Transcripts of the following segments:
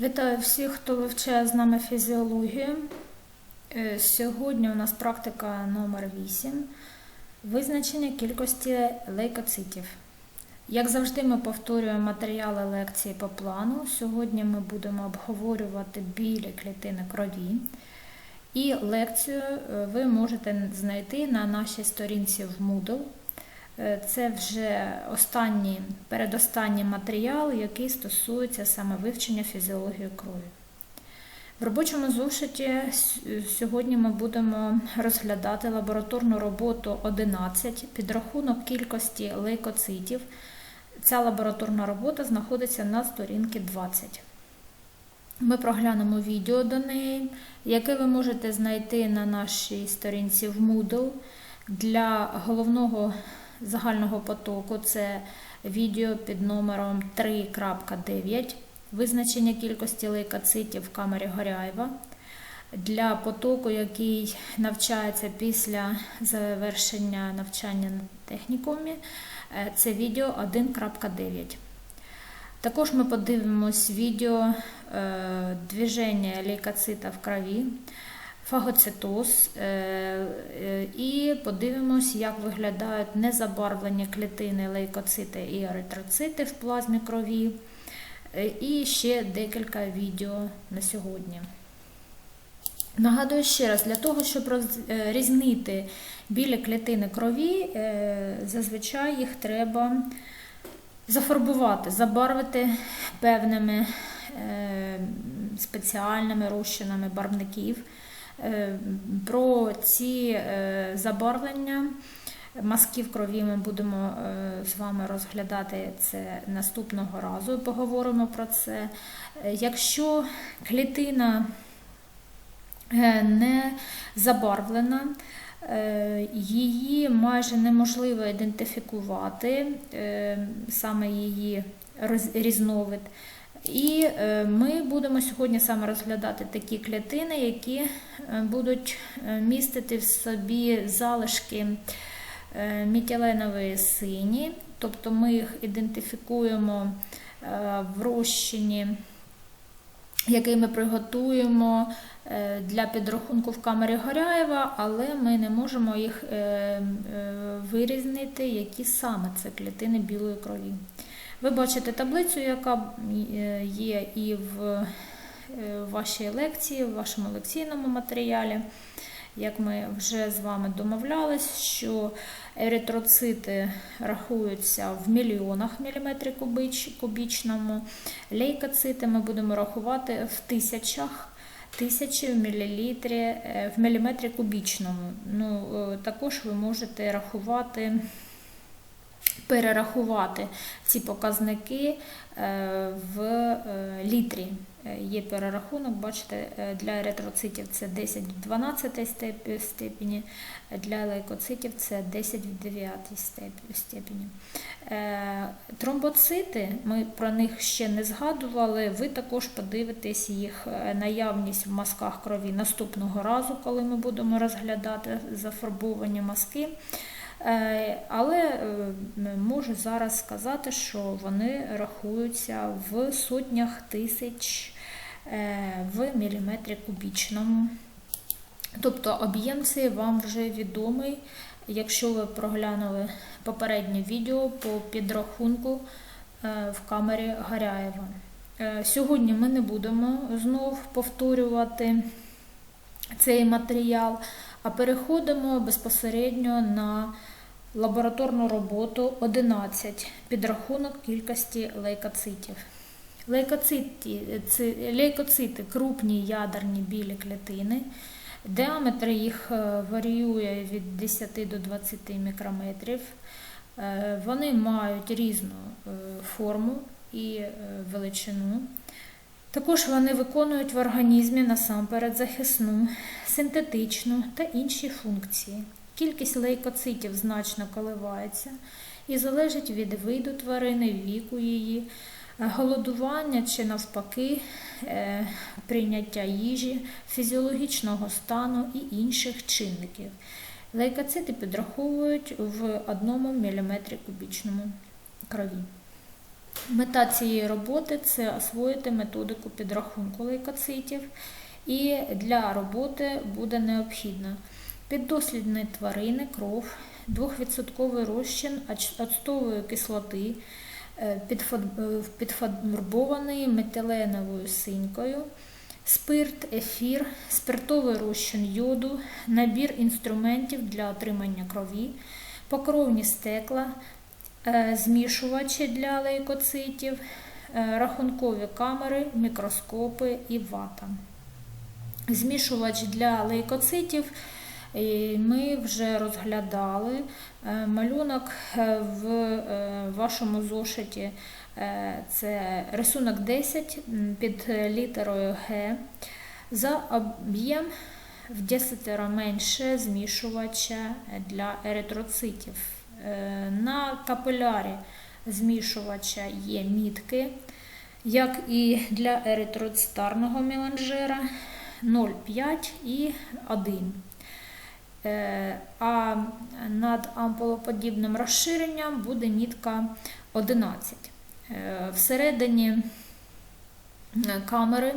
Вітаю всіх, хто вивчає з нами фізіологію. Е, Сьогодні у нас практика номер 8 визначення кількості лейкоцитів. Як завжди, ми повторюємо матеріали лекції по плану. Сьогодні ми будемо обговорювати білі клітини крові. І лекцію е, ви можете знайти на нашій сторінці в Moodle. Е, Це вже останній, передостанній матеріал, який стосується саме вивчення фізіології крові. В робочому зошиті сьогодні ми будемо розглядати лабораторну роботу 11, підрахунок кількості лейкоцитів. Ця лабораторна робота знаходиться на сторінці 20. Ми проглянемо відео до неї, яке ви можете знайти на нашій сторінці в Moodle. Для головного загального потоку це відео під номером 3.9 визначення кількості лейкоцитів в камері Горяєва. Для потоку, який навчається після завершення навчання на технікумі, е, це відео 1.9. Також ми подивимось відео е, движення лейкоцита в крові, фагоцитоз е, е, і подивимось, як виглядають незабарвлені клітини лейкоцити і еритроцити в плазмі крові. Е, І ще декілька відео на сьогодні. Нагадую ще раз, для того, щоб розрізнити білі клітини крові, зазвичай їх треба зафарбувати, забарвити певними спеціальними розчинами барвників. Е, Про ці е, забарвлення мазків крові ми будемо е, з вами розглядати це наступного разу. Поговоримо про це. Якщо клітина не забарвлена, її майже неможливо ідентифікувати, саме її різновид. І е, ми будемо сьогодні саме розглядати такі клітини, які е, будуть е, містити в собі залишки мітіленової сині, тобто ми їх ідентифікуємо в розчині, який ми приготуємо для підрахунку в камері Горяєва, але ми не можемо їх вирізнити, які саме це клітини білої крові. Ви бачите таблицю, яка е, є і в е, вашій лекції, в вашому лекційному матеріалі. Як ми вже з вами домовлялись, що еритроцити рахуються в мільйонах міліметрів кубіч, кубічному, лейкоцити ми будемо рахувати в тисячах тисячі в мілілітрі е, в міліметрі кубічному. Ну, також ви можете рахувати перерахувати ці показники е, в е, літрі. Е, Є перерахунок, бачите, для еритроцитів це 10 в 12 степені, для лейкоцитів це 10 в 9 степені. Тромбоцити, ми про них ще не згадували, ви також подивитесь їх наявність в мазках крові наступного разу, коли ми будемо розглядати зафарбовані мазки. Е, Але е, можу зараз сказати, що вони рахуються в сотнях тисяч е, в міліметрі кубічному. Тобто об'єм цей вам вже відомий, якщо ви проглянули попереднє відео по підрахунку в камері Гаряєва. Сьогодні ми не будемо знов повторювати цей матеріал, а переходимо безпосередньо на лабораторну роботу 11 підрахунок кількості лейкоцитів. Лейкоцити, лейкоцити крупні ядерні білі клітини. Діаметр їх е, варіює від 10 до 20 мікрометрів. Е, Вони мають різну е, форму і величину. Також вони виконують в організмі насамперед захисну, синтетичну та інші функції. Кількість лейкоцитів значно коливається і залежить від виду тварини, віку її, голодування чи навпаки е, прийняття їжі, фізіологічного стану і інших чинників. Лейкоцити підраховують в 1 мм кубічному крові. Мета цієї роботи це освоїти методику підрахунку лейкоцитів, і для роботи буде необхідно піддослідні тварини, кров, 2% розчин оцтової кислоти, е, е, підфарбований метиленовою синькою, спирт, ефір, спиртовий розчин йоду, набір інструментів для отримання крові, покровні стекла, змішувачі для лейкоцитів, е, рахункові камери, мікроскопи і вата. Змішувач для лейкоцитів е, ми вже розглядали. Е, Малюнок е, в е, вашому зошиті е, це рисунок 10 під літерою Г. За об'єм в 10 менше змішувача для еритроцитів. Е, На капилярі змішувача є мітки, як і для еритроцитарного меланжера 0,5 і 1. Е, А над ампулоподібним розширенням буде мітка 11. Е, Всередині камери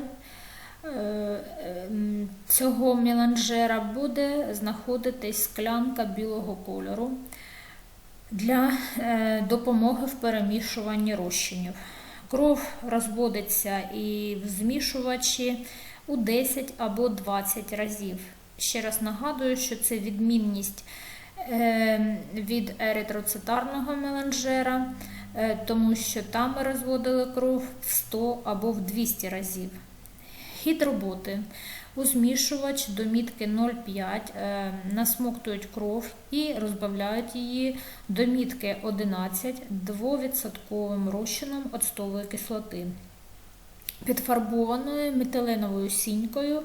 цього меланжера буде знаходитись склянка білого кольору для е, допомоги в перемішуванні розчинів. Кров розводиться і в змішувачі у 10 або 20 разів. Ще раз нагадую, що це відмінність е, від еритроцитарного меланжера, е, тому що там ми розводили кров в 100 або в 200 разів. Хід роботи. У змішувач до мітки 0,5 е, насмоктують кров і розбавляють її. До мітки 11 2% розчином оцтової кислоти, підфарбованою метиленовою сінькою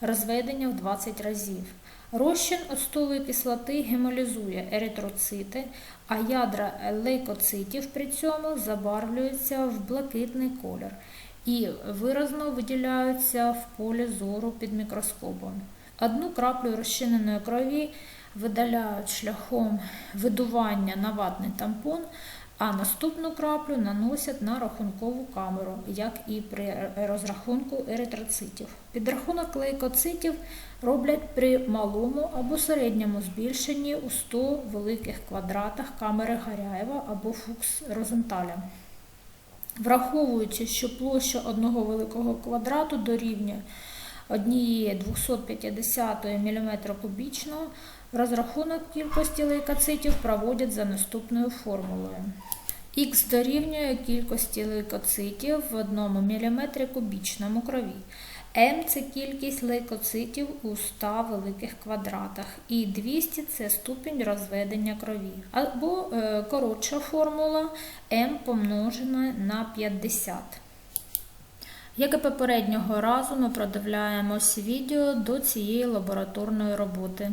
розведення в 20 разів. Розчин оцтової кислоти гемолізує еритроцити, а ядра лейкоцитів при цьому забарвлюються в блакитний колір і виразно виділяються в полі зору під мікроскопом. Одну краплю розчиненої крові видаляють шляхом видування на ватний тампон, а наступну краплю наносять на рахункову камеру, як і при розрахунку еритроцитів. Підрахунок лейкоцитів роблять при малому або середньому збільшенні у 100 великих квадратах камери Гаряєва або Фукс Розенталя. Враховуючи, що площа одного великого квадрату дорівнює однієї 250 мм кубічного, розрахунок кількості лейкоцитів проводять за наступною формулою. Х дорівнює кількості лейкоцитів в 1 мм кубічному крові. М це кількість лейкоцитів у 100 великих квадратах, і 200 це ступінь розведення крові. Або е, коротша формула М помножене на 50. Як і попереднього разу, ми продивляємось відео до цієї лабораторної роботи.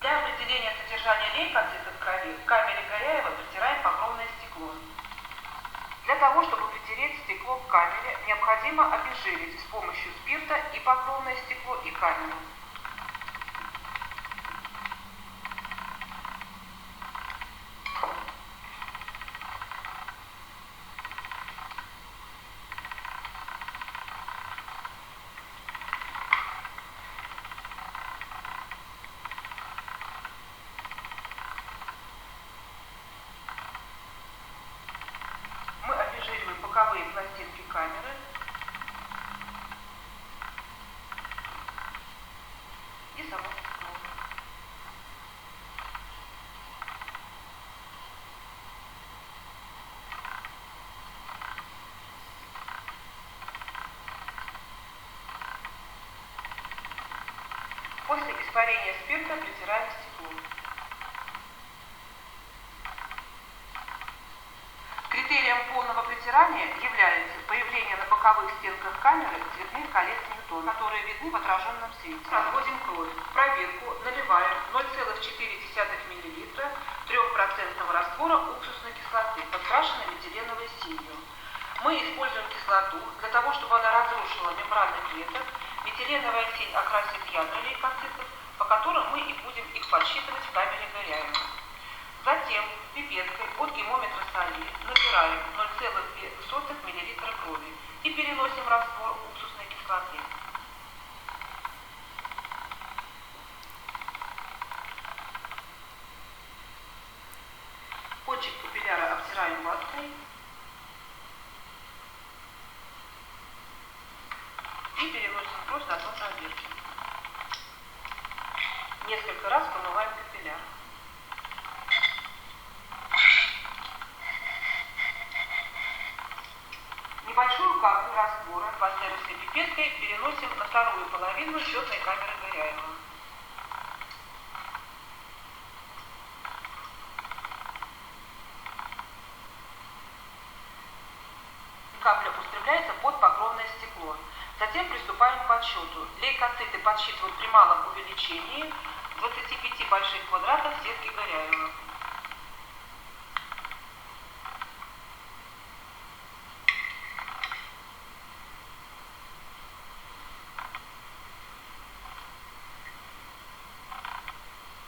Для определения содержания лейкоцитов в крови в камере Горяева протираем покровное стекло. Для того, чтобы стекло в камере, необходимо обезжирить с помощью спирта и покровное стекло, и камеру. После испарения спирта притираем стекло. Критерием полного притирания является появление на боковых стенках камеры цветных колец Ньютона, которые видны в отраженном свете. Разводим кровь. В проверку наливаем 0,4 мл 3% раствора уксусной кислоты, подкрашенной метиленовой синью. Мы используем кислоту для того, чтобы она разрушила мембраны клеток. Метиленовая синь окрасит ядра лейкоцитов, по которым мы и будем их подсчитывать в камере Горяева. Затем пипеткой от гемометра соли набираем 0,2 мл крови и переносим раствор уксусной кислоты. Пластмассовой пипеткой переносим на вторую половину счетной камеры Горяева. Капля устремляется под покровное стекло. Затем приступаем к подсчету. Лейкоциты подсчитывают при малом увеличении 25 больших квадратов сетки Горяева.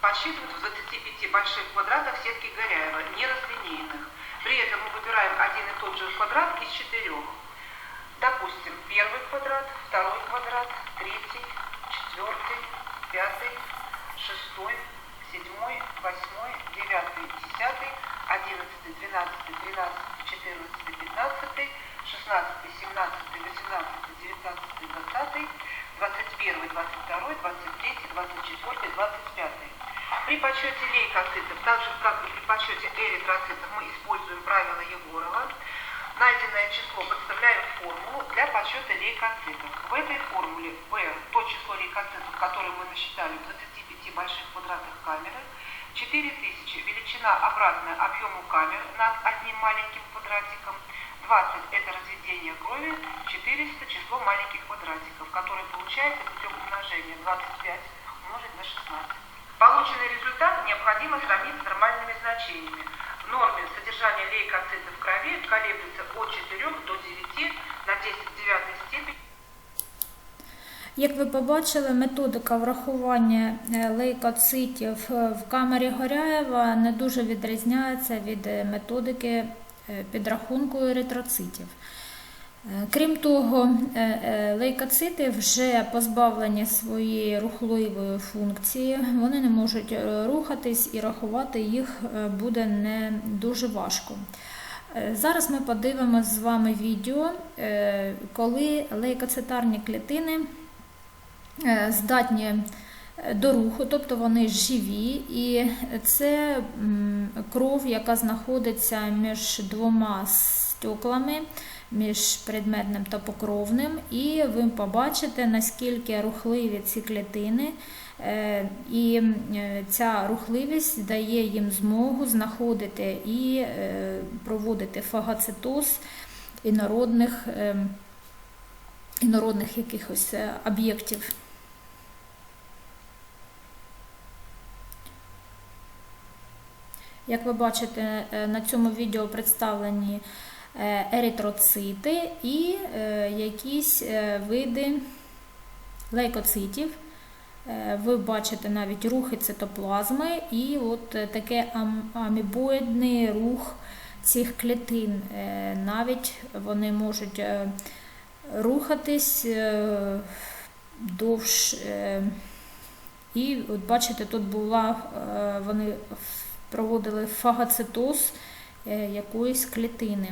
Подсчитывают в 25 больших квадратах сетки Горяева, не раслинейных. При этом мы выбираем один и тот же квадрат из четырех. Допустим, первый квадрат, второй квадрат, третий, четвертый, пятый, шестой, седьмой, восьмой, девятый, десятый, одиннадцатый, двенадцатый, тринадцатый, четырнадцатый, пятнадцатый, шестнадцатый, семнадцатый, восемнадцатый, девятнадцатый, двадцатый, двадцать первый, двадцать второй, двадцать третий, двадцать четвертый, двадцать пятый. При подсчете лейкоцитов, так же как и при подсчете эритроцитов, мы используем правило Егорова. Найденное число подставляем в формулу для подсчета лейкоцитов. В этой формуле P, то число лейкоцитов, которое мы насчитали в 25 больших квадратах камеры, 4000 величина обратная объему камеры над одним маленьким квадратиком, 20 это разведение крови, 400 число маленьких квадратиков, которое получается путем умножения 25 умножить на 16. Полученный результат необходимо сравнить с нормальными значениями. В норме содержание лейкоцитов в крови колеблется от 4 до 9 на 10 в девятой степени. Як ви побачили, методика врахування е, лейкоцитів е, в камері Горяєва не дуже відрізняється від е, методики підрахунку еритроцитів. Е, Крім того, е, е, лейкоцити вже позбавлені своєї рухливої функції, вони не можуть рухатись і рахувати їх буде не дуже важко. Зараз ми подивимося з вами відео, коли лейкоцитарні клітини здатні до руху, тобто вони живі, і це кров, яка знаходиться між двома стеклами, між предметним та покровним, і ви побачите, наскільки рухливі ці клітини. Е, І е, ця рухливість дає їм змогу знаходити і е, проводити фагоцитоз інородних, інородних якихось об'єктів. Як ви бачите, на цьому відео представлені еритроцити і е, якісь е, види лейкоцитів. Е, Ви бачите навіть рухи цитоплазми і от е, таке амібоїдний рух цих клітин. Е, Навіть вони можуть е, рухатись е, довж. е, І от бачите, тут була, е, вони проводили фагоцитоз е, якоїсь клітини.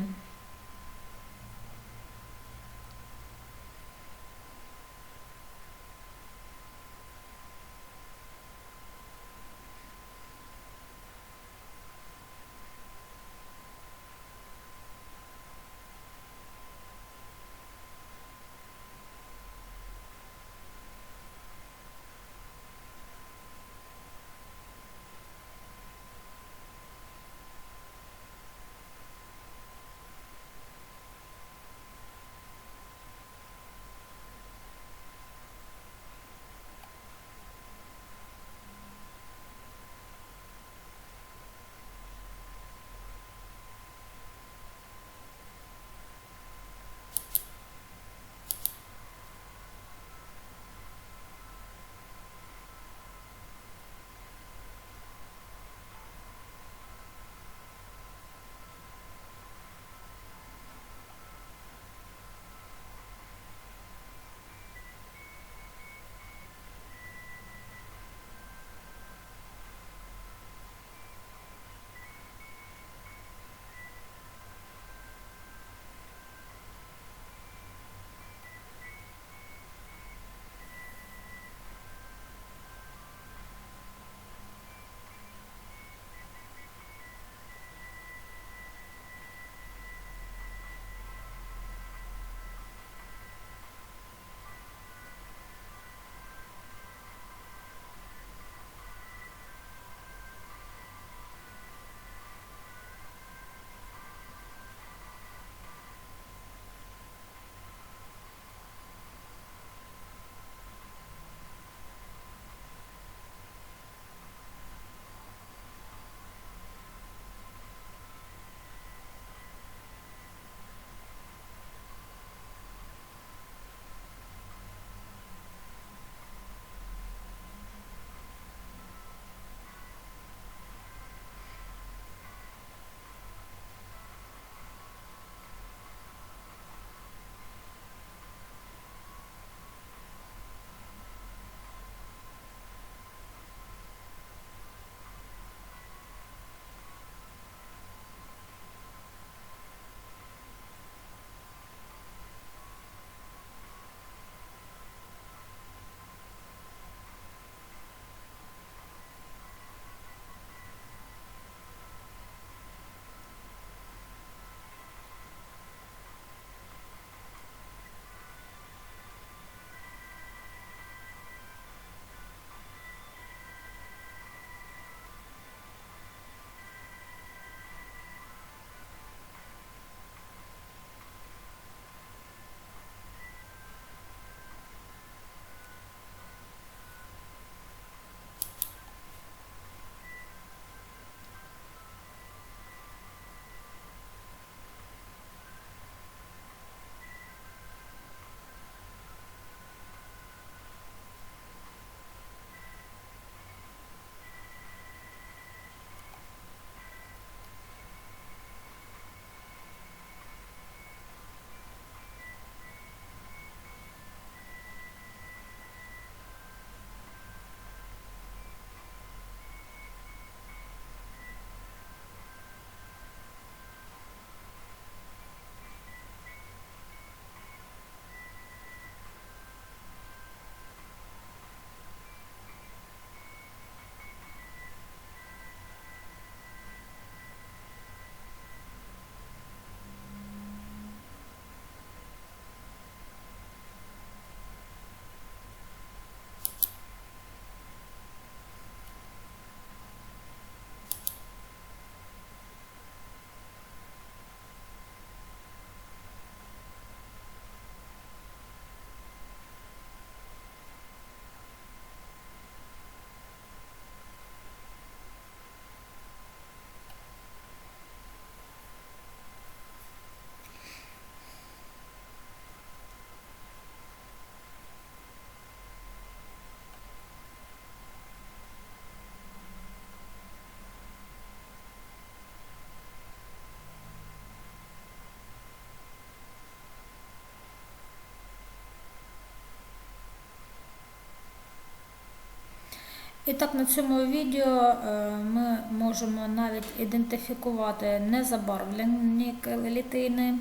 І так, на цьому відео е, ми можемо навіть ідентифікувати незабарвлені клітини.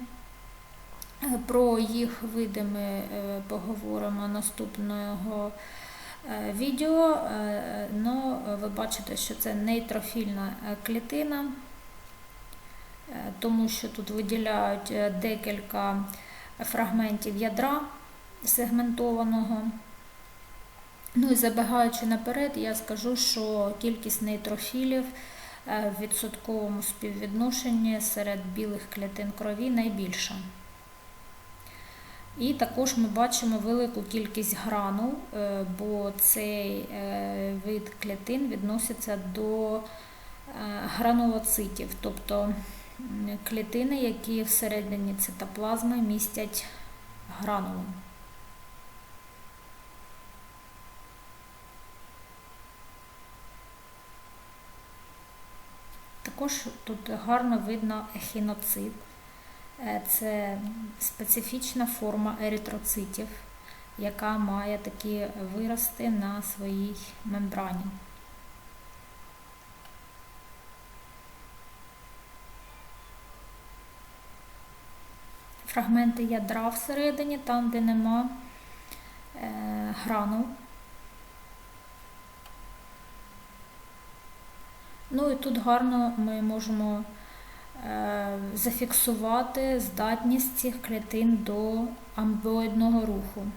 Е, Про їх види ми е, поговоримо наступного відео. Е, Ну, ви бачите, що це нейтрофільна клітина, тому що тут виділяють декілька фрагментів ядра сегментованого. Ну і забігаючи наперед, я скажу, що кількість нейтрофілів е, в відсотковому співвідношенні серед білих клітин крові найбільша. І також ми бачимо велику кількість гранул, е, бо цей е, вид клітин відноситься до гранулоцитів, тобто клітини, які всередині цитоплазми містять гранули. Також тут гарно видно ехіноцит. Е, Це специфічна форма еритроцитів, яка має такі вирости на своїй мембрані. Фрагменти ядра всередині, там, де нема е, гранул. Ну і тут гарно ми можемо е, зафіксувати здатність цих клітин до амбоїдного руху.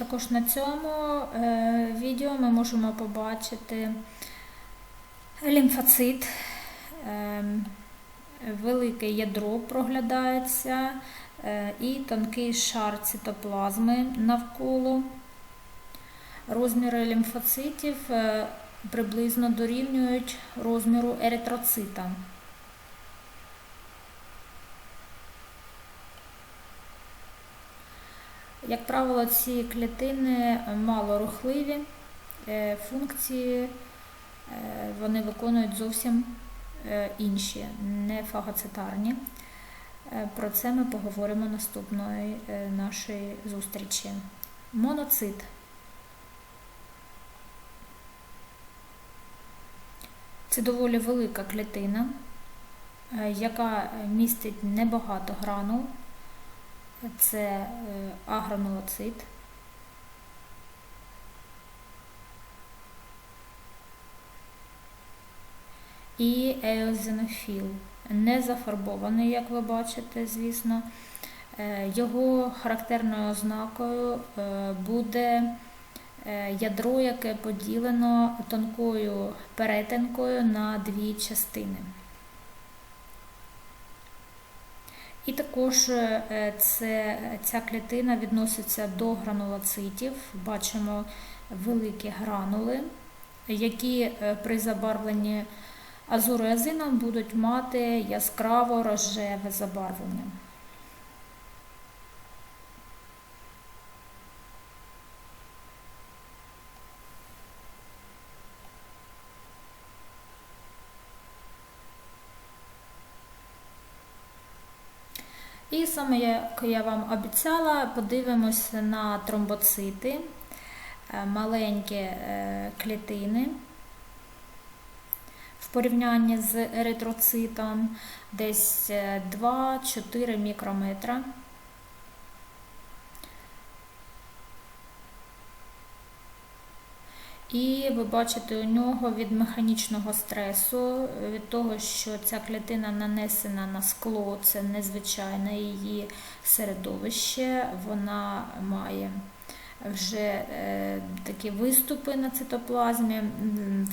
Також на цьому е, відео ми можемо побачити лімфоцит, е, велике ядро проглядається е, і тонкий шар цитоплазми навколо. Розміри лімфоцитів приблизно дорівнюють розміру еритроцита. Як правило, ці клітини мало рухливі, е, функції е, вони виконують зовсім е, інші, не фагоцитарні. Про це ми поговоримо наступної нашої зустрічі. Моноцит. Це доволі велика клітина, яка містить небагато гранул. Це е, агранулоцит. І еозинофіл. Не зафарбований, як ви бачите, звісно. Е, Його характерною ознакою е, буде ядро, яке поділено тонкою перетинкою на дві частини. І також е, це, ця клітина відноситься до гранулоцитів. Бачимо великі гранули, які е, при забарвленні азурезином будуть мати яскраво рожеве забарвлення. І саме як я вам обіцяла, подивимося на тромбоцити, е, маленькі е, клітини в порівнянні з еритроцитом десь е, 2-4 мікрометра. І ви бачите у нього від механічного стресу, від того, що ця клітина нанесена на скло, це незвичайне її середовище, вона має вже е, такі виступи на цитоплазмі.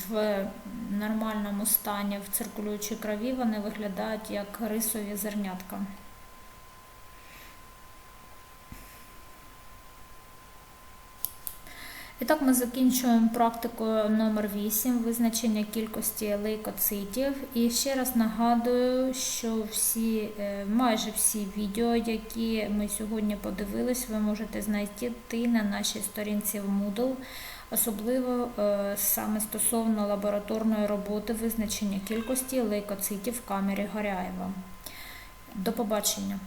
В нормальному стані в циркулюючій крові вони виглядають як рисові зернятка. І так ми закінчуємо практику номер 8 визначення кількості лейкоцитів. І ще раз нагадую, що всі, е, майже всі відео, які ми сьогодні подивились, ви можете знайти на нашій сторінці в Moodle, особливо е, саме стосовно лабораторної роботи визначення кількості лейкоцитів в камері Горяєва. До побачення!